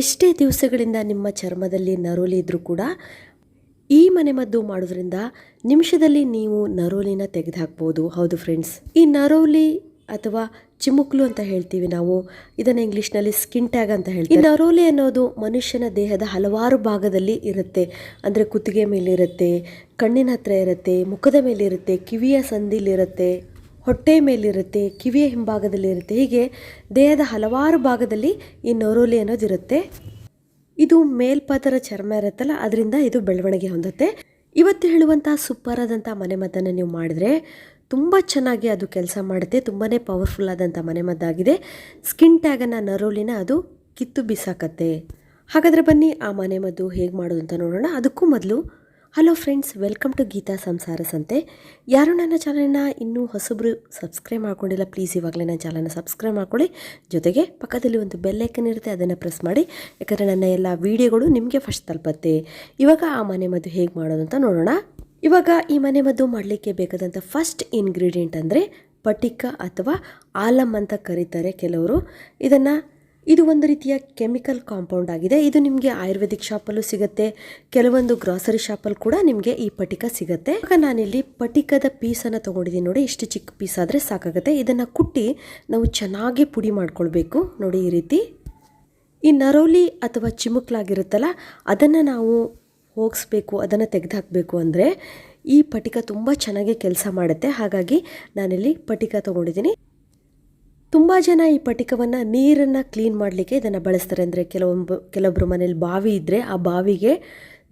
ಎಷ್ಟೇ ದಿವಸಗಳಿಂದ ನಿಮ್ಮ ಚರ್ಮದಲ್ಲಿ ನರೋಲಿ ಇದ್ದರೂ ಕೂಡ ಈ ಮನೆಮದ್ದು ಮಾಡೋದ್ರಿಂದ ನಿಮಿಷದಲ್ಲಿ ನೀವು ನರೋಲಿನ ತೆಗೆದುಹಾಕ್ಬೋದು. ಹೌದು ಫ್ರೆಂಡ್ಸ್ ಈ ನರೋಲಿ ಅಥವಾ ಚಿಮುಕ್ಲು ಅಂತ ಹೇಳ್ತೀವಿ ನಾವು. ಇದನ್ನು ಇಂಗ್ಲೀಷ್ನಲ್ಲಿ ಸ್ಕಿನ್ ಟ್ಯಾಗ್ ಅಂತ ಹೇಳ್ತೀವಿ. ಈ ನರೋಲಿ ಅನ್ನೋದು ಮನುಷ್ಯನ ದೇಹದ ಹಲವಾರು ಭಾಗದಲ್ಲಿ ಇರುತ್ತೆ. ಅಂದರೆ ಕುತ್ತಿಗೆ ಮೇಲಿರುತ್ತೆ, ಕಣ್ಣಿನ ಹತ್ರ ಇರುತ್ತೆ, ಮುಖದ ಮೇಲಿರುತ್ತೆ, ಕಿವಿಯ ಸಂದಿಲಿರುತ್ತೆ. ಹೊಟ್ಟೆ ಮೇಲಿರುತ್ತೆ ಕಿವಿಯ ಹಿಂಭಾಗದಲ್ಲಿರುತ್ತೆ, ಹೀಗೆ ದೇಹದ ಹಲವಾರು ಭಾಗದಲ್ಲಿ ಈ ನರೋಲಿ ಅನ್ನೋದಿರುತ್ತೆ ಇದು ಮೇಲ್ಪದರ ಚರ್ಮ ಇರುತ್ತಲ್ಲ, ಅದರಿಂದ ಇದು ಬೆಳವಣಿಗೆ ಹೊಂದುತ್ತೆ. ಇವತ್ತು ಹೇಳುವಂಥ ಸೂಪರ್ ಆದಂಥ ಮನೆಮದ್ದನ್ನು ನೀವು ಮಾಡಿದ್ರೆ ತುಂಬ ಚೆನ್ನಾಗಿ ಅದು ಕೆಲಸ ಮಾಡುತ್ತೆ ತುಂಬಾ ಪವರ್ಫುಲ್ ಆದಂಥ ಮನೆಮದ್ದಾಗಿದೆ ಸ್ಕಿನ್ ಟ್ಯಾಗನ್ನು ನರೋಲಿನ ಅದು ಕಿತ್ತು ಬಿಸಾಕತ್ತೆ. ಹಾಗಾದರೆ ಬನ್ನಿ ಆ ಮನೆಮದ್ದು ಹೇಗೆ ಮಾಡೋದು ಅಂತ ನೋಡೋಣ. ಅದಕ್ಕೂ ಮೊದಲು hello friends, welcome to Geeta ಸಂಸಾರ ಸಂತೆ. ಯಾರು ನನ್ನ ಚಾನಲ್ನ ಇನ್ನೂ ಹೊಸಬ್ರು ಸಬ್ಸ್ಕ್ರೈಬ್ ಮಾಡ್ಕೊಂಡಿಲ್ಲ, ಪ್ಲೀಸ್ ಇವಾಗಲೇ ನನ್ನ ಚಾನಲ್ನ ಸಬ್ಸ್ಕ್ರೈಬ್ ಮಾಡ್ಕೊಳ್ಳಿ. ಜೊತೆಗೆ ಪಕ್ಕದಲ್ಲಿ ಒಂದು ಬೆಲ್ಲೈಕನ್ ಇರುತ್ತೆ, ಅದನ್ನು ಪ್ರೆಸ್ ಮಾಡಿ. ಯಾಕಂದರೆ ನನ್ನ ಎಲ್ಲ ವೀಡಿಯೋಗಳು ನಿಮಗೆ ಫಸ್ಟ್ ತಲುಪತ್ತೆ. ಇವಾಗ ಆ ಮನೆ ಮದ್ದು ಹೇಗೆ ಮಾಡೋದು ಅಂತ ನೋಡೋಣ. ಇವಾಗ ಈ ಮನೆ ಮದ್ದು ಮಾಡಲಿಕ್ಕೆ ಬೇಕಾದಂಥ ಫಸ್ಟ್ ಇಂಗ್ರೀಡಿಯೆಂಟ್ ಅಂದರೆ ಪಟಿಕ ಅಥವಾ ಆಲಮ್ ಅಂತ ಕರೀತಾರೆ ಕೆಲವರು. ಇದನ್ನು ಇದು ಒಂದು ರೀತಿಯ ಕೆಮಿಕಲ್ ಕಾಂಪೌಂಡ್ ಆಗಿದೆ. ಇದು ನಿಮಗೆ ಆಯುರ್ವೇದಿಕ್ ಶಾಪಲ್ಲೂ ಸಿಗುತ್ತೆ. ಕೆಲವೊಂದು ಗ್ರಾಸರಿ ಶಾಪಲ್ಲಿ ಕೂಡ ನಿಮಗೆ ಈ ಪಟಿಕ ಸಿಗುತ್ತೆ. ಈಗ ನಾನಿಲ್ಲಿ ಪಟಿಕದ ಪೀಸನ್ನು ತೊಗೊಂಡಿದ್ದೀನಿ ನೋಡಿ, ಇಷ್ಟು ಚಿಕ್ಕ ಪೀಸ್ ಆದರೆ ಸಾಕಾಗುತ್ತೆ. ಇದನ್ನು ಕುಟ್ಟಿ ನಾವು ಚೆನ್ನಾಗಿ ಪುಡಿ ಮಾಡ್ಕೊಳ್ಬೇಕು ನೋಡಿ ಈ ರೀತಿ. ಈ ನರೋಲಿ ಅಥವಾ ಚಿಮುಕ್ಲಾಗಿರುತ್ತಲ್ಲ, ಅದನ್ನು ನಾವು ಹೋಗಿಸ್ಬೇಕು, ಅದನ್ನು ತೆಗೆದುಹಾಕಬೇಕು ಅಂದರೆ ಈ ಪಟಿಕ ತುಂಬ ಚೆನ್ನಾಗಿ ಕೆಲಸ ಮಾಡುತ್ತೆ. ಹಾಗಾಗಿ ನಾನಿಲ್ಲಿ ಪಟಿಕ ತೊಗೊಂಡಿದ್ದೀನಿ. ತುಂಬ ಜನ ಈ ಪಟಿಕವನ್ನು ನೀರನ್ನು ಕ್ಲೀನ್ ಮಾಡಲಿಕ್ಕೆ ಇದನ್ನು ಬಳಸ್ತಾರೆ. ಅಂದರೆ ಕೆಲವೊಬ್ಬ ಕೆಲವೊಬ್ಬರು ಮನೇಲಿ ಬಾವಿ ಇದ್ದರೆ ಆ ಬಾವಿಗೆ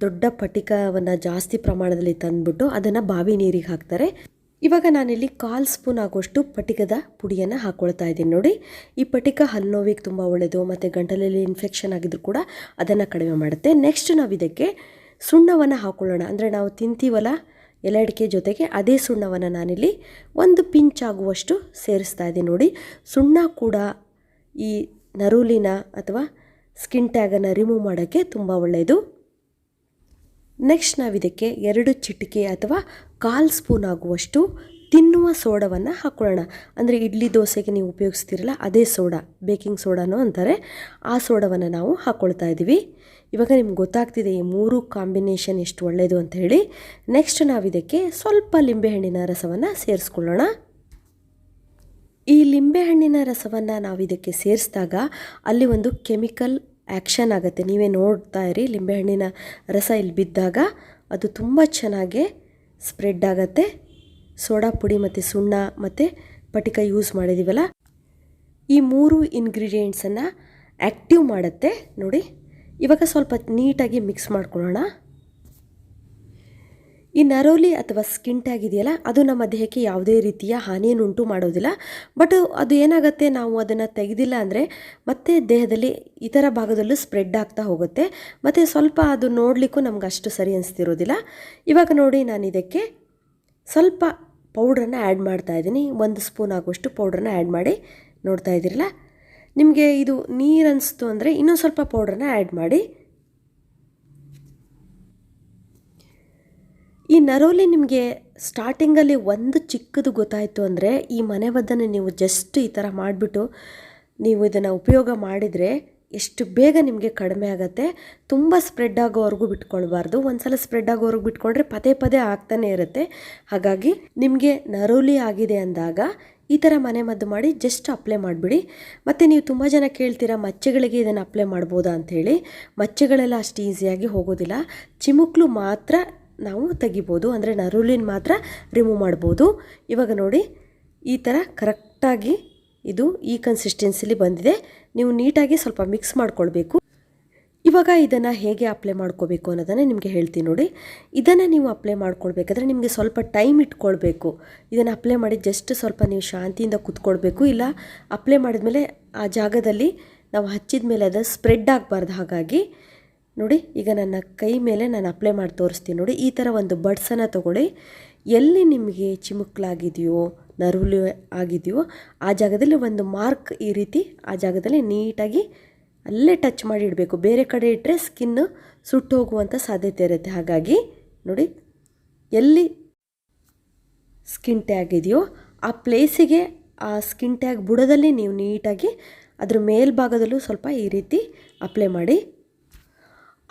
ದೊಡ್ಡ ಪಟಿಕವನ್ನು ಜಾಸ್ತಿ ಪ್ರಮಾಣದಲ್ಲಿ ತಂದುಬಿಟ್ಟು ಅದನ್ನು ಬಾವಿ ನೀರಿಗೆ ಹಾಕ್ತಾರೆ. ಇವಾಗ ನಾನಿಲ್ಲಿ ಕಾಲ್ ಸ್ಪೂನ್ ಆಗುವಷ್ಟು ಪಟಿಕದ ಪುಡಿಯನ್ನು ಹಾಕ್ಕೊಳ್ತಾ ಇದ್ದೀನಿ ನೋಡಿ. ಈ ಪಟಿಕ ಹಲ್ಲು ನೋವಿಗೆ ತುಂಬ ಒಳ್ಳೆಯದು ಮತ್ತು ಗಂಟಲಲ್ಲಿ ಇನ್ಫೆಕ್ಷನ್ ಆಗಿದ್ರು ಕೂಡ ಅದನ್ನು ಕಡಿಮೆ ಮಾಡುತ್ತೆ. ನೆಕ್ಸ್ಟ್ ನಾವು ಇದಕ್ಕೆ ಸುಣ್ಣವನ್ನು ಹಾಕ್ಕೊಳ್ಳೋಣ ಅಂದರೆ ನಾವು ತಿಂತೀವಲ್ಲ ಎಲೆ ಅಡಿಕೆ ಜೊತೆಗೆ ಅದೇ ಸುಣ್ಣವನ್ನು ನಾನಿಲ್ಲಿ ಒಂದು ಪಿಂಚ್ ಆಗುವಷ್ಟು ಸೇರಿಸ್ತಾ ಇದ್ದೀನಿ ನೋಡಿ. ಸುಣ್ಣ ಕೂಡ ಈ ನರುಲಿನ ಅಥವಾ ಸ್ಕಿನ್ ಟ್ಯಾಗನ್ನು ರಿಮೂವ್ ಮಾಡೋಕ್ಕೆ ತುಂಬ ಒಳ್ಳೆಯದು. ನೆಕ್ಸ್ಟ್ ನಾವಿದಕ್ಕೆ ಎರಡು ಚಿಟಿಕೆ ಅಥವಾ ಕಾಲು ಸ್ಪೂನ್ ಆಗುವಷ್ಟು ತಿನ್ನುವ ಸೋಡವನ್ನು ಹಾಕ್ಕೊಳ್ಳೋಣ ಅಂದರೆ ಇಡ್ಲಿ ದೋಸೆಗೆ ನೀವು ಉಪಯೋಗಿಸ್ತೀರಲ್ಲ, ಅದೇ ಸೋಡಾ, ಬೇಕಿಂಗ್ ಸೋಡಾನು ಅಂತಾರೆ. ಆ ಸೋಡಾವನ್ನು ನಾವು ಹಾಕ್ಕೊಳ್ತಾ ಇದ್ದೀವಿ. ಇವಾಗ ನಿಮ್ಗೆ ಗೊತ್ತಾಗ್ತಿದೆ ಈ ಮೂರು ಕಾಂಬಿನೇಷನ್ ಎಷ್ಟು ಒಳ್ಳೆಯದು ಅಂತ ಹೇಳಿ. ನೆಕ್ಸ್ಟ್ ನಾವು ಇದಕ್ಕೆ ಸ್ವಲ್ಪ ಲಿಂಬೆಹಣ್ಣಿನ ರಸವನ್ನು ಸೇರಿಸ್ಕೊಳ್ಳೋಣ. ಈ ಲಿಂಬೆಹಣ್ಣಿನ ರಸವನ್ನು ನಾವು ಇದಕ್ಕೆ ಸೇರಿಸಿದಾಗ ಅಲ್ಲಿ ಒಂದು ಕೆಮಿಕಲ್ ಆ್ಯಕ್ಷನ್ ಆಗುತ್ತೆ. ನೀವೇ ನೋಡ್ತಾ ಇರಿ ಲಿಂಬೆಹಣ್ಣಿನ ರಸ ಇಲ್ಲಿ ಬಿದ್ದಾಗ ಅದು ತುಂಬ ಚೆನ್ನಾಗಿ ಸ್ಪ್ರೆಡ್ ಆಗುತ್ತೆ. ಸೋಡಾ ಪುಡಿ ಮತ್ತು ಸುಣ್ಣ ಮತ್ತು ಪಟಿಕ ಯೂಸ್ ಮಾಡಿದ್ದೀವಲ್ಲ ಈ ಮೂರು ಇಂಗ್ರೀಡಿಯೆಂಟ್ಸನ್ನು ಆ್ಯಕ್ಟಿವ್ ಮಾಡುತ್ತೆ ನೋಡಿ. ಇವಾಗ ಸ್ವಲ್ಪ ನೀಟಾಗಿ ಮಿಕ್ಸ್ ಮಾಡ್ಕೊಳ್ಳೋಣ. ಈ ನರೋಲಿ ಅಥವಾ ಸ್ಕಿನ್ ಟ್ಯಾಗ್ ಇದೆಯಲ್ಲ, ಅದು ನಮ್ಮ ದೇಹಕ್ಕೆ ಯಾವುದೇ ರೀತಿಯ ಹಾನಿಯನ್ನು ಉಂಟು ಮಾಡೋದಿಲ್ಲ. ಬಟ್ ಅದು ಏನಾಗುತ್ತೆ, ನಾವು ಅದನ್ನು ತೆಗೆದಿಲ್ಲ ಅಂದರೆ ಮತ್ತೆ ದೇಹದಲ್ಲಿ ಇತರ ಭಾಗದಲ್ಲೂ ಸ್ಪ್ರೆಡ್ ಆಗ್ತಾ ಹೋಗುತ್ತೆ. ಮತ್ತು ಸ್ವಲ್ಪ ಅದು ನೋಡಲಿಕ್ಕೂ ನಮ್ಗೆ ಅಷ್ಟು ಸರಿ ಅನಿಸ್ತಿರೋದಿಲ್ಲ. ಇವಾಗ ನೋಡಿ ನಾನು ಇದಕ್ಕೆ ಸ್ವಲ್ಪ ಪೌಡ್ರನ್ನು ಆ್ಯಡ್ ಮಾಡ್ತಾ ಇದ್ದೀನಿ. ಒಂದು ಸ್ಪೂನ್ ಆಗುವಷ್ಟು ಪೌಡ್ರನ್ನ ಆ್ಯಡ್ ಮಾಡಿ ನೋಡ್ತಾ ಇದ್ದೀರಲ್ಲ? ನಿಮಗೆ ಇದು ನೀರು ಅನಿಸ್ತು ಅಂದರೆ ಇನ್ನೂ ಸ್ವಲ್ಪ ಪೌಡ್ರನ್ನ ಆ್ಯಡ್ ಮಾಡಿ. ಈ ನರೋಲಿ ನಿಮಗೆ ಸ್ಟಾರ್ಟಿಂಗಲ್ಲಿ ಒಂದು ಚಿಕ್ಕದು ಗೊತ್ತಾಯಿತು ಅಂದರೆ ಈ ಮನೆಮದ್ದನ್ನು ನೀವು ಜಸ್ಟ್ ಈ ಥರ ಮಾಡಿಬಿಟ್ಟು ನೀವು ಇದನ್ನು ಉಪಯೋಗ ಮಾಡಿದರೆ ಎಷ್ಟು ಬೇಗ ನಿಮಗೆ ಕಡಿಮೆ ಆಗುತ್ತೆ, ತುಂಬ ಸ್ಪ್ರೆಡ್ ಆಗೋವರೆಗೂ ಬಿಟ್ಕೊಳ್ಬಾರ್ದು. ಒಂದು ಸಲ ಸ್ಪ್ರೆಡ್ ಆಗೋವರೆಗೂ ಬಿಟ್ಕೊಂಡ್ರೆ ಪದೇ ಪದೇ ಆಗ್ತಾನೆ ಇರುತ್ತೆ. ಹಾಗಾಗಿ ನಿಮಗೆ ನರೋಲಿ ಆಗಿದೆ ಅಂದಾಗ ಈ ಥರ ಮನೆ ಮದ್ದು ಮಾಡಿ ಜಸ್ಟ್ ಅಪ್ಲೈ ಮಾಡಿಬಿಡಿ. ಮತ್ತು ನೀವು ತುಂಬ ಜನ ಕೇಳ್ತೀರಾ, ಮಚ್ಚೆಗಳಿಗೆ ಇದನ್ನು ಅಪ್ಲೈ ಮಾಡ್ಬೋದಾ ಅಂಥೇಳಿ ಮಚ್ಚೆಗಳೆಲ್ಲ ಅಷ್ಟು ಈಸಿಯಾಗಿ ಹೋಗೋದಿಲ್ಲ. ಚಿಮುಕ್ಲು ಮಾತ್ರ ನಾವು ತೆಗಿಬೋದು, ಅಂದರೆ ನರೋಲಿನ ಮಾತ್ರ ರಿಮೂವ್ ಮಾಡ್ಬೋದು. ಇವಾಗ ನೋಡಿ, ಈ ಥರ ಕರೆಕ್ಟಾಗಿ ಇದು ಈ ಕನ್ಸಿಸ್ಟೆನ್ಸಿಲಿ ಬಂದಿದೆ. ನೀವು ನೀಟಾಗಿ ಸ್ವಲ್ಪ ಮಿಕ್ಸ್ ಮಾಡ್ಕೊಳ್ಬೇಕು. ಇವಾಗ ಇದನ್ನು ಹೇಗೆ ಅಪ್ಲೈ ಮಾಡ್ಕೋಬೇಕು ಅನ್ನೋದನ್ನು ನಿಮಗೆ ಹೇಳ್ತೀನಿ ನೋಡಿ. ಇದನ್ನು ನೀವು ಅಪ್ಲೈ ಮಾಡ್ಕೊಳ್ಬೇಕಾದ್ರೆ ನಿಮಗೆ ಸ್ವಲ್ಪ ಟೈಮ್ ಇಟ್ಕೊಳ್ಬೇಕು. ಇದನ್ನು ಅಪ್ಲೈ ಮಾಡಿ ಜಸ್ಟ್ ಸ್ವಲ್ಪ ನೀವು ಶಾಂತಿಯಿಂದ ಕೂತ್ಕೊಳ್ಬೇಕು. ಇಲ್ಲ ಅಪ್ಲೈ ಮಾಡಿದ್ಮೇಲೆ ಆ ಜಾಗದಲ್ಲಿ ನಾವು ಹಚ್ಚಿದ ಮೇಲೆ ಅದು ಸ್ಪ್ರೆಡ್ ಆಗಬಾರ್ದು ಹಾಗಾಗಿ. ನೋಡಿ, ಈಗ ನನ್ನ ಕೈ ಮೇಲೆ ನಾನು ಅಪ್ಲೈ ಮಾಡಿ ತೋರಿಸ್ತೀನಿ ನೋಡಿ. ಈ ಥರ ಒಂದು ಬಡ್ಸನ್ನು ತೊಗೊಳ್ಳಿ. ಎಲ್ಲಿ ನಿಮಗೆ ಚಿಮುಕ್ಲಾಗಿದೆಯೋ ನರುಲು ಆಗಿದೆಯೋ, ಆ ಜಾಗದಲ್ಲಿ ಒಂದು ಮಾರ್ಕ್ ಈ ರೀತಿ ಆ ಜಾಗದಲ್ಲಿ ನೀಟಾಗಿ ಅಲ್ಲೇ ಟಚ್ ಮಾಡಿ ಇಡಬೇಕು ಬೇರೆ ಕಡೆ ಇಟ್ಟರೆ ಸ್ಕಿನ್ನು ಸುಟ್ಟು ಹೋಗುವಂಥ ಸಾಧ್ಯತೆ ಇರುತ್ತೆ. ಹಾಗಾಗಿ ನೋಡಿ, ಎಲ್ಲಿ ಸ್ಕಿನ್ ಟ್ಯಾಗ್ ಇದೆಯೋ, ಆ ಪ್ಲೇಸಿಗೆ ಆ ಸ್ಕಿನ್ ಟ್ಯಾಗ್ ಬುಡದಲ್ಲಿ ನೀವು ನೀಟಾಗಿ ಅದ್ರ ಮೇಲ್ಭಾಗದಲ್ಲೂ ಸ್ವಲ್ಪ ಈ ರೀತಿ ಅಪ್ಲೈ ಮಾಡಿ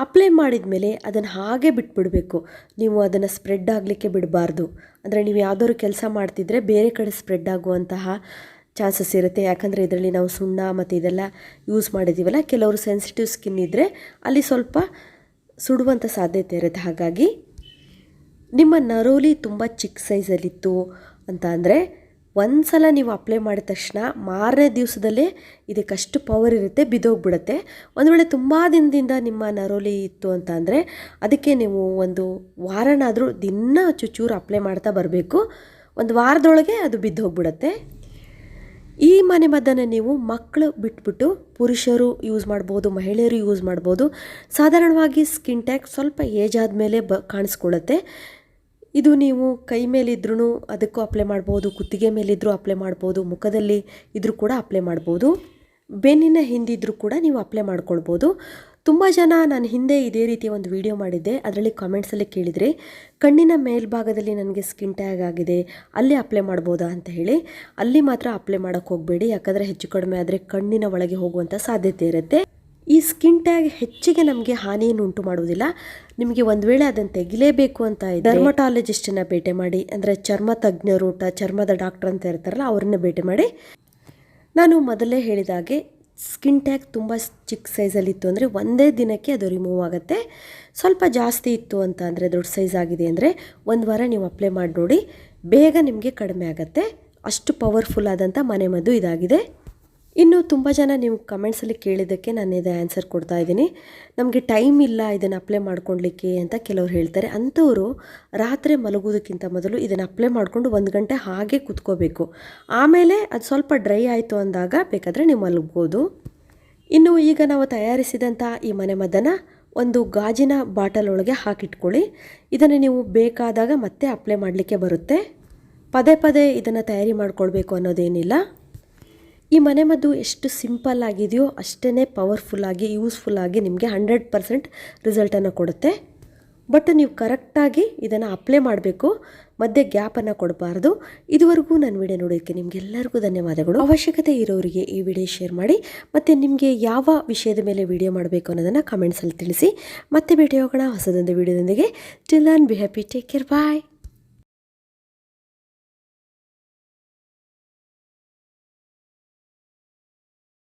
ಅಪ್ಲೈ ಮಾಡಿದ ಮೇಲೆ ಅದನ್ನು ಹಾಗೆ ಬಿಟ್ಬಿಡಬೇಕು. ನೀವು ಅದನ್ನು ಸ್ಪ್ರೆಡ್ ಆಗಲಿಕ್ಕೆ ಬಿಡಬಾರ್ದು. ಅಂದರೆ ನೀವು ಯಾವುದಾದ್ರು ಕೆಲಸ ಮಾಡ್ತಿದ್ರೆ ಬೇರೆ ಕಡೆ ಸ್ಪ್ರೆಡ್ ಆಗುವಂತಹ ಚಾನ್ಸಸ್ ಇರುತ್ತೆ. ಯಾಕಂದರೆ ಇದರಲ್ಲಿ ನಾವು ಸುಣ್ಣ ಮತ್ತು ಇದೆಲ್ಲ ಯೂಸ್ ಮಾಡಿದ್ದೀವಲ್ಲ ಕೆಲವರು ಸೆನ್ಸಿಟಿವ್ ಸ್ಕಿನ್ ಇದ್ದರೆ ಅಲ್ಲಿ ಸ್ವಲ್ಪ ಸುಡುವಂಥ ಸಾಧ್ಯತೆ ಇರುತ್ತೆ. ಹಾಗಾಗಿ ನಿಮ್ಮ ನರೋಲಿ ತುಂಬ ಚಿಕ್ಕ ಸೈಜಲ್ಲಿತ್ತು ಅಂತ ಅಂದರೆ ಒಂದು ಸಲ ನೀವು ಅಪ್ಲೈ ಮಾಡಿದ ತಕ್ಷಣ ಮಾರನೇ ದಿವಸದಲ್ಲೇ ಇದಕ್ಕಷ್ಟು ಪವರ್ ಇರುತ್ತೆ, ಬಿದ್ದೋಗ್ಬಿಡುತ್ತೆ. ಒಂದು ವೇಳೆ ತುಂಬ ದಿನದಿಂದ ನಿಮ್ಮ ನರೋಲಿ ಇತ್ತು ಅಂತ ಅಂದರೆ ಅದಕ್ಕೆ ನೀವು ಒಂದು ವಾರನಾದರೂ ದಿನ ಚೂಚೂರು ಅಪ್ಲೈ ಮಾಡ್ತಾ ಬರಬೇಕು. ಒಂದು ವಾರದೊಳಗೆ ಅದು ಬಿದ್ದು ಹೋಗ್ಬಿಡುತ್ತೆ ಈ ಮನೆ ಮದ್ದನ್ನು ನೀವು ಮಕ್ಕಳು ಬಿಟ್ಬಿಟ್ಟು ಪುರುಷರು ಯೂಸ್ ಮಾಡ್ಬೋದು, ಮಹಿಳೆಯರು ಯೂಸ್ ಮಾಡ್ಬೋದು. ಸಾಧಾರಣವಾಗಿ ಸ್ಕಿನ್ ಟ್ಯಾಗ್ ಸ್ವಲ್ಪ ಏಜ್ ಆದಮೇಲೆ ಬ ಕಾಣಿಸ್ಕೊಳ್ಳುತ್ತೆ. ಇದು ನೀವು ಕೈ ಮೇಲಿದ್ರೂ ಅದಕ್ಕೂ ಅಪ್ಲೈ ಮಾಡ್ಬೋದು, ಕುತ್ತಿಗೆ ಮೇಲಿದ್ರೂ ಅಪ್ಲೈ ಮಾಡ್ಬೋದು, ಮುಖದಲ್ಲಿ ಇದ್ರೂ ಕೂಡ ಅಪ್ಲೈ ಮಾಡ್ಬೋದು. ಬೆನ್ನಿನ ಹಿಂದಿದ್ರೂ ಕೂಡ ನೀವು ಅಪ್ಲೈ ಮಾಡ್ಕೊಳ್ಬೋದು. ತುಂಬ ಜನ ನಾನು ಹಿಂದೆ ಇದೇ ರೀತಿ ಒಂದು ವಿಡಿಯೋ ಮಾಡಿದ್ದೆ. ಅದರಲ್ಲಿ ಕಾಮೆಂಟ್ಸಲ್ಲಿ ಕೇಳಿದರೆ, ಕಣ್ಣಿನ ಮೇಲ್ಭಾಗದಲ್ಲಿ ನನಗೆ ಸ್ಕಿನ್ ಟ್ಯಾಗ್ ಆಗಿದೆ, ಅಲ್ಲಿ ಅಪ್ಲೈ ಮಾಡ್ಬೋದಾ ಅಂತ ಹೇಳಿ. ಅಲ್ಲಿ ಮಾತ್ರ ಅಪ್ಲೈ ಮಾಡೋಕ್ಕೆ ಹೋಗಬೇಡಿ, ಯಾಕಂದರೆ ಹೆಚ್ಚು ಕಡಿಮೆ ಆದರೆ ಕಣ್ಣಿನ ಒಳಗೆ ಹೋಗುವಂಥ ಸಾಧ್ಯತೆ ಇರುತ್ತೆ. ಈ ಸ್ಕಿನ್ ಟ್ಯಾಗ್ ಹೆಚ್ಚಿಗೆ ನಮಗೆ ಹಾನಿಯನ್ನು ಉಂಟು ಮಾಡುವುದಿಲ್ಲ. ನಿಮಗೆ ಒಂದು ವೇಳೆ ಅದನ್ನು ತೆಗಿಲೇಬೇಕು ಅಂತ ಡರ್ಮಟಾಲಜಿಸ್ಟನ್ನು ಭೇಟಿ ಮಾಡಿ, ಅಂದರೆ ಚರ್ಮ ತಜ್ಞರು ಚರ್ಮದ ಡಾಕ್ಟರ್ ಅಂತ ಇರ್ತಾರಲ್ಲ, ಅವ್ರನ್ನ ಭೇಟಿ ಮಾಡಿ. ನಾನು ಮೊದಲೇ ಹೇಳಿದ ಹಾಗೆ ಸ್ಕಿನ್ ಟ್ಯಾಗ್ ತುಂಬ ಚಿಕ್ಕ ಸೈಜಲ್ಲಿತ್ತು ಅಂದರೆ ಒಂದೇ ದಿನಕ್ಕೆ ಅದು ರಿಮೂವ್ ಆಗುತ್ತೆ. ಸ್ವಲ್ಪ ಜಾಸ್ತಿ ಇತ್ತು ಅಂತ ಅಂದರೆ ದೊಡ್ಡ ಸೈಜ್ ಆಗಿದೆ ಅಂದರೆ ಒಂದು ವಾರ ನೀವು ಅಪ್ಲೈ ಮಾಡಿ ನೋಡಿ ಬೇಗ ನಿಮಗೆ ಕಡಿಮೆ ಆಗುತ್ತೆ. ಅಷ್ಟು ಪವರ್ಫುಲ್ ಆದಂಥ ಮನೆಮದ್ದು ಇದಾಗಿದೆ. ಇನ್ನು ತುಂಬ ಜನ ನೀವು ಕಮೆಂಟ್ಸಲ್ಲಿ ಕೇಳಿದ್ದಕ್ಕೆ ನಾನು ಇದು ಆನ್ಸರ್ ಕೊಡ್ತಾ ಇದ್ದೀನಿ. ನಮಗೆ ಟೈಮ್ ಇಲ್ಲ ಇದನ್ನು ಅಪ್ಲೈ ಮಾಡ್ಕೊಳ್ಲಿಕ್ಕೆ ಅಂತ ಕೆಲವ್ರು ಹೇಳ್ತಾರೆ. ಅಂಥವರು ರಾತ್ರಿ ಮಲಗೋದಕ್ಕಿಂತ ಮೊದಲು ಇದನ್ನು ಅಪ್ಲೈ ಮಾಡಿಕೊಂಡು ಒಂದು ಗಂಟೆ ಹಾಗೆ ಕೂತ್ಕೋಬೇಕು. ಆಮೇಲೆ ಅದು ಸ್ವಲ್ಪ ಡ್ರೈ ಆಯಿತು ಅಂದಾಗ ಬೇಕಾದರೆ ನೀವು ಮಲಗ್ಬೋದು. ಇನ್ನು ಈಗ ನಾವು ತಯಾರಿಸಿದಂಥ ಈ ಮನೆ ಒಂದು ಗಾಜಿನ ಬಾಟಲ್ ಒಳಗೆ ಹಾಕಿಟ್ಕೊಳ್ಳಿ. ಇದನ್ನು ನೀವು ಬೇಕಾದಾಗ ಮತ್ತೆ ಅಪ್ಲೈ ಮಾಡಲಿಕ್ಕೆ ಬರುತ್ತೆ. ಪದೇ ಪದೇ ಇದನ್ನು ತಯಾರಿ ಮಾಡಿಕೊಳ್ಬೇಕು ಅನ್ನೋದೇನಿಲ್ಲ. ಈ ಮನೆಮದ್ದು ಎಷ್ಟು ಸಿಂಪಲ್ ಆಗಿದೆಯೋ ಅಷ್ಟೇ ಪವರ್ಫುಲ್ಲಾಗಿ ಯೂಸ್ಫುಲ್ಲಾಗಿ ನಿಮಗೆ ಹಂಡ್ರೆಡ್ ಪರ್ಸೆಂಟ್ ರಿಸಲ್ಟನ್ನು ಕೊಡುತ್ತೆ. ಬಟ್ ನೀವು ಕರೆಕ್ಟಾಗಿ ಇದನ್ನು ಅಪ್ಲೈ ಮಾಡಬೇಕು, ಮಧ್ಯೆ ಗ್ಯಾಪನ್ನು ಕೊಡಬಾರ್ದು. ಇದುವರೆಗೂ ನನ್ನ ವಿಡಿಯೋ ನೋಡೋದಕ್ಕೆ ನಿಮಗೆಲ್ಲರಿಗೂ ಧನ್ಯವಾದಗಳು. ಅವಶ್ಯಕತೆ ಇರೋರಿಗೆ ಈ ವಿಡಿಯೋ ಶೇರ್ ಮಾಡಿ, ಮತ್ತು ನಿಮಗೆ ಯಾವ ವಿಷಯದ ಮೇಲೆ ವಿಡಿಯೋ ಮಾಡಬೇಕು ಅನ್ನೋದನ್ನು ಕಮೆಂಟ್ಸಲ್ಲಿ ತಿಳಿಸಿ. ಮತ್ತೆ ಭೇಟಿ ಹೋಗೋಣ ಹೊಸದೊಂದು ವಿಡಿಯೋದೊಂದಿಗೆ till on be happy take care bye